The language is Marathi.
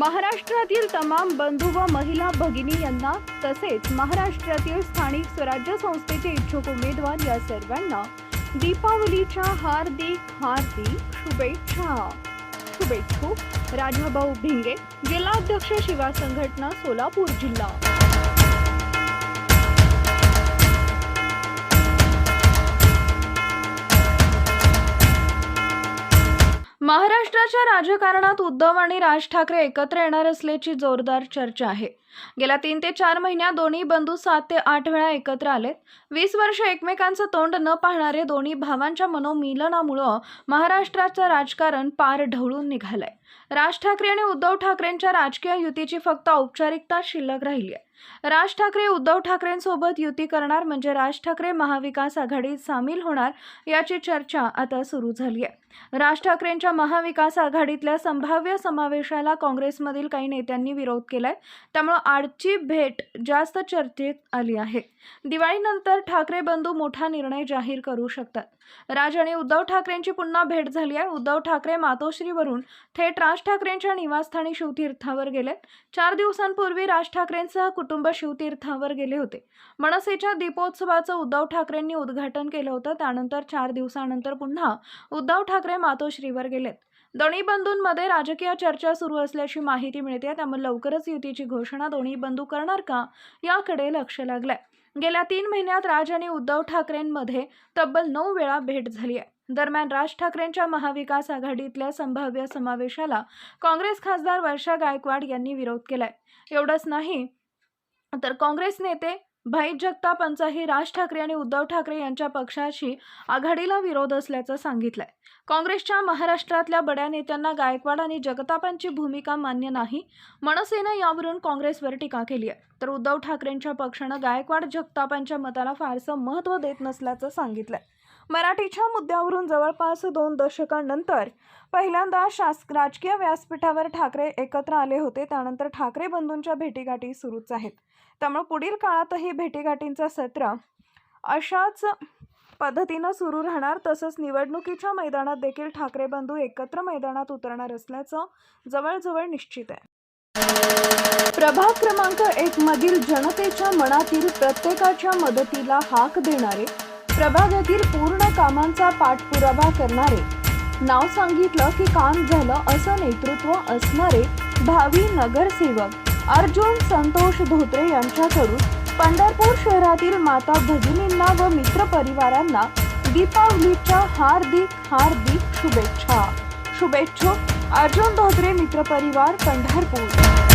महाराष्ट्रातील तमाम बंधू व महिला भगिनी यांना तसेच महाराष्ट्रातील स्थानिक स्वराज्य संस्थेचे इच्छुक उमेदवार या सर्वांना दीपावलीच्या हार्दिक हार्दिक शुभेच्छा. शुभेच्छू. राजाभाऊ भिंगे जिल्हाध्यक्ष शिवा संघटना सोलापूर जिल्हा. महाराष्ट्राच्या राजकारणात उद्धव आणि राज ठाकरे एकत्र येणार असल्याची जोरदार चर्चा आहे. गेल्या तीन ते चार महिन्यात दोन्ही बंधू सात ते आठ वेळा एकत्र आलेत. वीस वर्ष एकमेकांचं तोंड न पाहणारे दोन्ही भावांच्या मनोमिलनामुळं महाराष्ट्राचं राजकारण पार ढवळून निघालंय. राज ठाकरे आणि उद्धव ठाकरेंच्या राजकीय युतीची फक्त औपचारिकता शिल्लक राहिली आहे. राज ठाकरे उद्धव ठाकरेंसोबत युती करणार म्हणजे राज ठाकरे महाविकास आघाडीत सामील होणार याची चर्चा आता सुरू झाली आहे. राज ठाकरेंच्या महाविकास आघाडीतल्या संभाव्य समावेशाला काँग्रेसमधील काही नेत्यांनी विरोध केलाय. त्यामुळं आजची भेट जास्त चर्चेत आली आहे. दिवाळीनंतर ठाकरे बंधू मोठा निर्णय जाहीर करू शकतात. राज आणि उद्धव ठाकरेंची पुन्हा भेट झाली आहे. उद्धव ठाकरे मातोश्रीवरून थेट राज ठाकरेंच्या निवासस्थानी शिवतीर्थावर गेलेत. चार दिवसांपूर्वी राज ठाकरेंसह कुटुंब शिवतीर्थावर गेले होते. मनसेच्या दीपोत्सवाचं उद्धव ठाकरेंनी उद्घाटन केलं होतं. त्यानंतर चार दिवसानंतर पुन्हा उद्धव ठाकरे मातोश्रीवर गेलेत. दोन्ही बंधूंमध्ये राजकीय चर्चा सुरू असल्याची माहिती मिळते. त्यामुळे लवकरच युतीची घोषणा दोन्ही बंधू करणार का याकडे लक्ष लागलंय. गेल्या तीन महिन्यात राज आणि उद्धव ठाकरेंमध्ये तब्बल नऊ वेळा भेट झाली आहे. दरम्यान राज ठाकरेंच्या महाविकास आघाडीतल्या संभाव्य समावेशाला काँग्रेस खासदार वर्षा गायकवाड यांनी विरोध केलाय. एवढंच नाही तर काँग्रेस नेते भाई जगतापांचाही राज ठाकरे आणि उद्धव ठाकरे यांच्या पक्षाशी आघाडीला विरोध असल्याचं सांगितलंय. काँग्रेसच्या महाराष्ट्रातल्या बड्या नेत्यांना गायकवाड आणि जगतापांची भूमिका मान्य नाही मनसेनं यावरून काँग्रेसवर टीका केली आहे. तर उद्धव ठाकरेंच्या पक्षानं गायकवाड जगतापांच्या मताला फारसं महत्त्व देत नसल्याचं सांगितलंय. मराठीच्या मुद्द्यावरून जवळपास दोन दशकांनंतर पहिल्यांदा शास राजकीय व्यासपीठावर ठाकरे एकत्र आले होते. त्यानंतर ठाकरे बंधूंच्या भेटीगाठी सुरूच आहेत. त्यामुळे पुढील काळातही भेटीगाठींचं सत्र अशाच पद्धतीनं सुरू राहणार. तसंच निवडणुकीच्या मैदानात देखील ठाकरे बंधू एकत्र मैदानात उतरणार असल्याचं जवळजवळ निश्चित आहे. प्रभाग क्रमांक एक मधील जनतेच्या मनातील प्रत्येकाच्या मदतीला हाक देणारे प्रभागातील पूर्ण कामांचा पाठपुरावा करणारे. नाव सांगितलं की काम झालं असं नेतृत्व असणारे भावी नगरसेवक अर्जुन संतोष धोत्रे यांच्याकडून पंढरपूर शहरातील माता भगिनींना व मित्रपरिवारांना दीपावलीच्या हार्दिक हार्दिक शुभेच्छा. शुभेच्छुक अर्जुन धोत्रे मित्रपरिवार पंढरपूर.